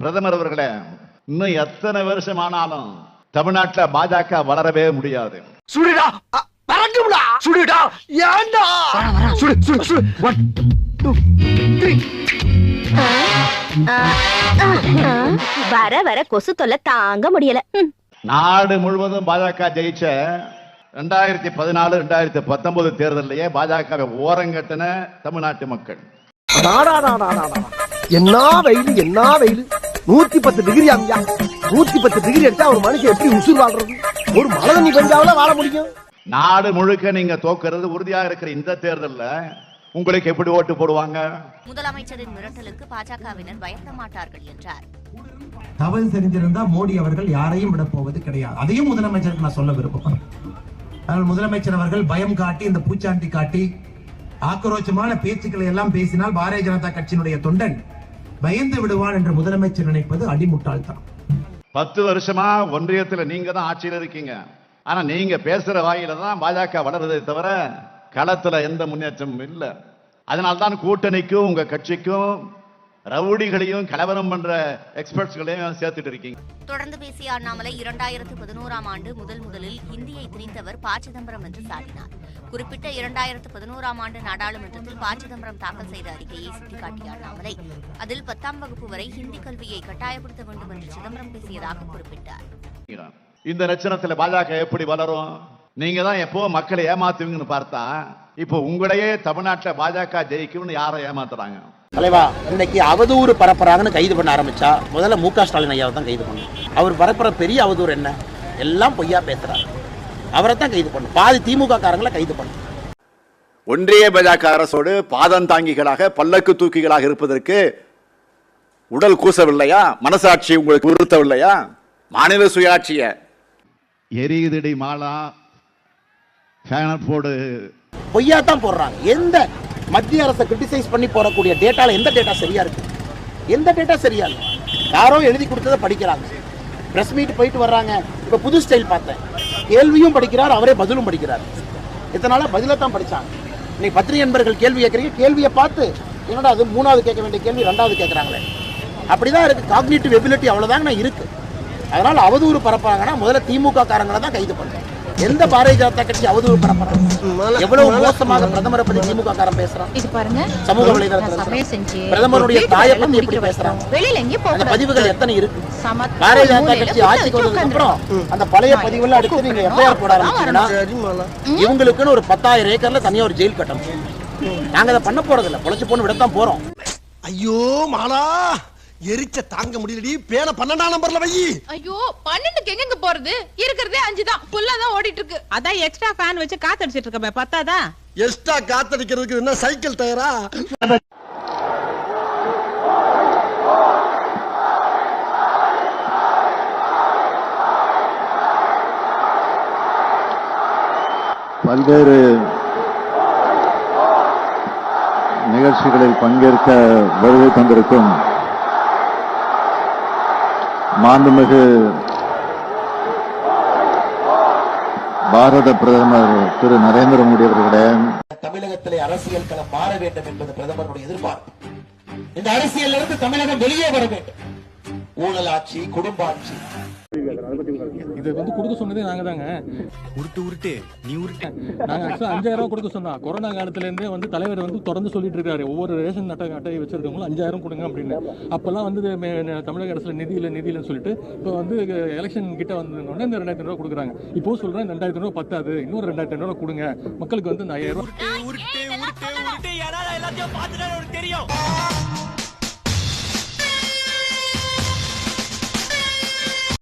பிரதமர் அவர்களே இன்னும் எத்தனை வருஷம் ஆனாலும் தமிழ்நாட்டுல பாஜக வளரவே முடியாது. சுடுடா! பறந்துடா சுடுடா! ஏன்டா? சுடு சுடு சுடு. ஒன் டூ த்ரீ வர வர கொசு தொல்லை தாங்க முடியல. நாடு முழுவதும் பாஜக ஜெயிச்ச ரெண்டாயிரத்தி பதினாலு ரெண்டாயிரத்தி பத்தொன்பது தேர்தலிலேயே பாஜகவை ஓரங்கட்டின தமிழ்நாட்டு மக்கள். என்ன வெயில் என்ன வெயில். நூத்தி பத்து டிகிரி அங்கயா நூத்தி பத்து டிகிரி அடிச்சா ஒரு மனுஷன் எப்படி உசுர் வாழ்றது? ஒரு மழை தண்ணி பெஞ்சாவில வாழ முடியும். நாடு முழுக்க நீங்க தோக்குறது உறுதியா இருக்கிற இந்த தேர்தல்ல உங்களுக்கு எப்படி ஓட்டு போடுவாங்க? முதலமைச்சரின் மிரட்டலுக்கு பாஜகவினர் பயப்பட மாட்டார்கள் என்றார். தவறு தெரிஞ்சிருந்தா மோடி அவர்கள் யாரையும் விட போவது கிடையாது. அதையும் முதலமைச்சருக்கு நான் சொல்ல விருப்பப்படுறேன். அதனால் முதலமைச்சர் அவர்கள் பயம் காட்டி இந்த பூச்சாண்டி காட்டி ஆக்ரோஷமான பேச்சுக்களை எல்லாம் பேசினால் பாரதிய ஜனதா கட்சியினுடைய தொண்டன் பயந்து விடுவான் என்று முதலமைச்சர் நினைப்பது அடிமுட்டாள்தான் பத்து வருஷமா ஒன்றியத்துல நீங்க தான் ஆட்சியில இருக்கீங்க. ஆனா நீங்க பேசுற வாயில தான் பாஜக வளருதே தவிர களத்துல எந்த முன்னேற்றமும் இல்லை. அதனால்தான் கூட்டணிக்கும் உங்க கட்சிக்கும் ரவுடிகளையும் கலவரம் பண்ற எக்ஸ்பர்ட்ஸ்களையும் சேர்த்துட்டு இருக்கீங்க. தொடர்ந்து பேசிய அண்ணாமலை இரண்டாயிரத்து பதினோராம் ஆண்டு முதல் முதலில் இந்தியை திணித்தவர் ப சிதம்பரம் என்று சாட்டினார் குறிப்பிட்ட இரண்டாயிரத்து பதினோராம் ஆண்டு நாடாளுமன்றத்தில் ப சிதம்பரம் தாக்கல் செய்த அறிக்கையை சுட்டிக்காட்டிய அண்ணாமலை அதில் பத்தாம் வகுப்பு வரை ஹிந்தி கல்வியை கட்டாயப்படுத்த வேண்டும் என்று சிதம்பரம் பேசியதாக குறிப்பிட்டார். இந்த லட்சணத்துல பாஜக எப்படி வளரும்? நீங்க தான் எப்போ மக்களை ஏமாத்துவீங்கன்னு பார்த்தா இப்போ உங்களையே தமிழ்நாட்டுல பாஜக ஜெயிக்கும்னு யாரை ஏமாத்துறாங்க? தலைவா இன்னைக்கு அவதூறு பரப்புறாங்கன்னு கைது பண்ண ஆரம்பிச்சா முதல்ல மு க. ஸ்டாலின் ஐயாவை தான் கைது பண்ணும் அவர் பரப்புற பெரிய அவதூறு என்ன? எல்லாம் பொய்யா பேசுறாரு. அவரை தான் கைது பண்ணும் பாதி திமுக காரங்களை கைது பண்ணும் ஒன்றிய பாஜக அரசோடு பாதம் தாங்கிகளாக பல்லக்கு தூக்கிகளாக இருப்பதற்கு உடல் கூசவில்லையா? மனசாட்சி உங்களுக்கு உறுத்தவில்லையா? மாநில சுயாட்சிய. எரியுதடி மாலா போடு. பொய்யா தான் போடுறாங்க. எந்த மத்திய அரசை கிரிட்டிசைஸ் பண்ணி போகக்கூடிய டேட்டால எந்த டேட்டா சரியா இருக்கு? எந்த டேட்டா சரியா இல்லை? யாரோ எழுதி கொடுத்ததை படிக்கிறாங்க. ப்ரெஸ் மீட் போயிட்டு வர்றாங்க. இப்போ புது ஸ்டைல் பார்த்தேன். கேள்வியும் படிக்கிறார் அவரே பதிலும் படிக்கிறார். இதனால பதிலை தான் படிச்சாங்க. இன்னைக்கு பத்திரிகை நண்பர்கள் கேள்வி கேட்குறீங்க கேள்வியை பார்த்து என்னடா அது மூணாவது கேட்க வேண்டிய கேள்வி ரெண்டாவது கேட்குறாங்களே. அப்படிதான் இருக்குது காக்னேட்டிவ் எபிலிட்டி அவ்வளோதாங்கண்ணா இருக்குது அதனால் அவதூறு பரப்புறாங்கன்னா முதல்ல திமுக காரங்களை தான் கைது பண்ணுறேன் எந்த பாரதிய ஜனதா கட்சி அவதூறு பரப்புறாங்க எவ்வளவு மோசமாக பிரதமரை பத்தி திமுக காரன் பேசுறான்? இது பாருங்க. சமூக வலைதளத்துல பிரதமருடைய தாயை பத்தி எப்படி வைக்கிறோம். வெளியில எங்கேயும் போக. பதிவுகள் எத்தனை இருக்கு? பாரதிய ஜனதா கட்சி ஆட்சிக்கு வந்ததுக்கு அப்புறம். அந்த பழைய பதிவுல எடுத்து நீங்க எஃப்ஐஆர் போட ஆரம்பிச்சீங்கன்னா இவங்களுக்குன்னு ஒரு பத்தாயிரம் ஏக்கர்ல தனியா ஒரு ஜெயில் கட்டணும். நாங்க அதை பண்ண போறது இல்ல பொழைச்சு போன்னு விடத்தான் போறோம். ஐயோ மாலா! எரிச்ச தாங்க முடியலடி. பேன பன்னெண்டாம் நம்பர்ல வை. ஐயோ பன்னெண்டுக்கு எங்க போறது? இருக்கிறதே அஞ்சு தான் புல்லா தான் ஓடிட்டு இருக்கு அதான் எக்ஸ்ட்ரா ஃபேன் வச்சு காத்தடிச்சிட்டு இருக்க பத்தாதா? எக்ஸ்ட்ரா காத்தடிக்கிறதுக்கு என்ன சைக்கிள் டயரா பல்வேறு நிகழ்ச்சிகளில் பங்கேற்க வருகை தந்திருக்கும் மாண்புமிகு பாரத பிரதமர் திரு நரேந்திர மோடி அவர்களே. தமிழகத்திலே அரசியல் களம் மாற வேண்டும் என்பது பிரதமருடைய எதிர்பார்ப்பு. இந்த அரசியல் இருந்து தமிழகம் வெளியே வர வேண்டும். ஊழல் ஆட்சி குடும்ப ஆட்சி இது வந்து கொடுக்க சொன்னதே நாங்க தாங்க. உருட்டு உருட்டு நீ உருட்டு. நாங்க ஆக்சுவலா அஞ்சாயிரம் ரூபாய் கொடுக்க சொன்னோம் கொரோனா காலத்துல இருந்தே வந்து தலைவர் வந்து தொடர்ந்து சொல்லிட்டு இருக்காரு. ஒவ்வொரு ரேஷன் அட்டை அட்டையை வச்சிருக்கவங்களும் அஞ்சாயிரம் கொடுங்க அப்படின்னு. அப்பெல்லாம் வந்து தமிழக அரசுல நிதி இல்லை நிதி இல்லைன்னு சொல்லிட்டு இப்போ வந்து எலெக்ஷன் கிட்ட வந்தோடனே இந்த ரெண்டாயிரத்தி ரூபாய் கொடுக்குறாங்க. இப்போ சொல்றேன் இந்த ரெண்டாயிரத்தி ரூபாய் பத்தாது. இன்னொரு ரெண்டாயிரத்தி ரூபாய் கொடுங்க. மக்களுக்கு வந்து இந்த ஐயாயிரம் ரூபாய் தெரியும்.